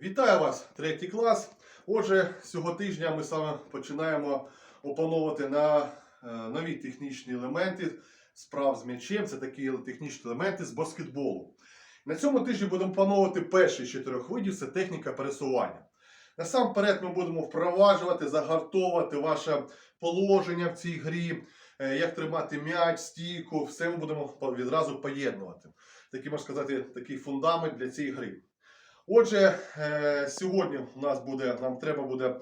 Вітаю вас, третій клас. Отже, цього тижня ми саме починаємо опановувати на е, нові технічні елементи справ з м'ячем. Це такі технічні елементи з баскетболу. На цьому тижні будемо опановувати перший з чотирьох видів це техніка пересування. Насамперед ми будемо впроваджувати, загартовувати ваше положення в цій грі, е, як тримати м'яч, стійку, все ми будемо відразу поєднувати. Такий, можна сказати, такий фундамент для цієї гри. Отже, е, сьогодні у нас буде, нам треба буде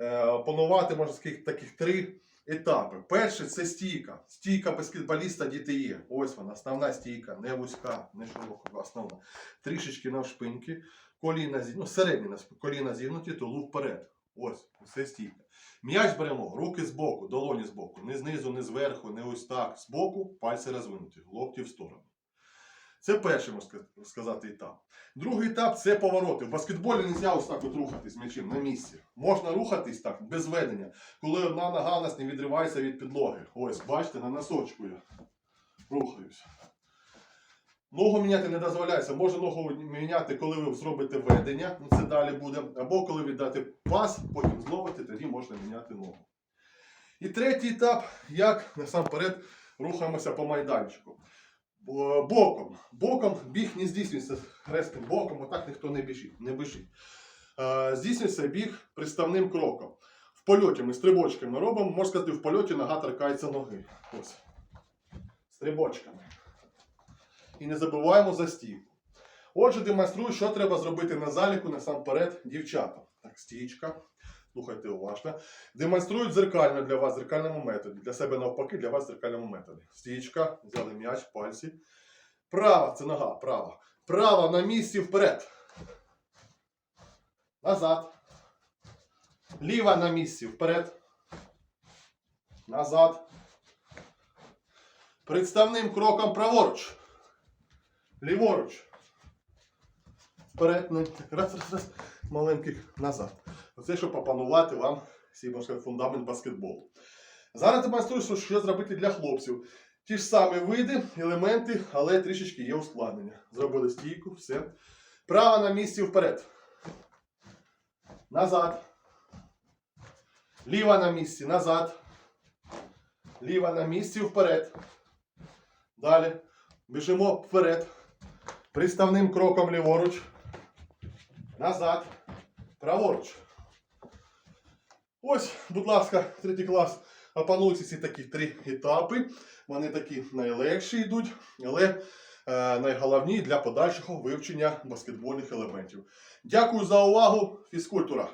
е, опанувати, можна сказати, таких три етапи. Перший це стійка. Стійка баскетболіста DTE. Ось вона, основна стійка, не вузька, не широка, основна. Трішечки навшпиньки, коліна, зі- ну, середні коліна зігнуті, тулуп вперед. Ось, це стійка. М'яч беремо, руки збоку, долоні збоку, не знизу, не зверху, не ось так. Збоку, пальці розвинуті, локті в сторону. Це перший, можна сказати, етап. Другий етап це повороти. В баскетболі не можна ось так от рухатись м'ячем на місці. Можна рухатись так, без ведення, коли одна нога нас не відривається від підлоги. Ось, бачите, на носочку я рухаюсь. Ногу міняти не дозволяється. Можна ногу міняти, коли ви зробите ведення, ну це далі буде, або коли віддати пас, потім зловити, тоді можна міняти ногу. І третій етап, як насамперед рухаємося по майданчику. Бо- Боком. Боком біг не здійснюється хрестим боком, отак ніхто не біжить. Не біжить. Е, Здійснюється біг приставним кроком. В польоті ми стрибочками робимо, можна сказати, в польоті нога торкається ноги. Ось. Стрибочками. І не забуваємо за стійку. Отже, демонструю, що треба зробити на заліку насамперед дівчатам. Так, стічка. Слухайте уважно. Демонструють зеркально для вас зеркальному методі. Для себе навпаки, для вас зеркальному методі. Стічка, взяли м'яч, пальці. Права, це нога, права. Права на місці вперед. Назад. Ліва на місці вперед. Назад. Представним кроком праворуч. Ліворуч. Вперед. ну, Раз, раз, раз. Маленький назад. Оце, щоб опанувати вам сказати, фундамент баскетболу. Зараз демонструю, що, зробити для хлопців. Ті ж самі види, елементи, але трішечки є ускладнення. Зробили стійку, все. Право на місці вперед. Назад. Ліва на місці, назад. Ліва на місці вперед. Далі. Біжимо вперед. Приставним кроком ліворуч. Назад. Праворуч. Ось, будь ласка, третій клас. Опануються ці такі три етапи. Вони такі найлегші йдуть, але е, найголовні для подальшого вивчення баскетбольних елементів. Дякую за увагу. Фізкультура.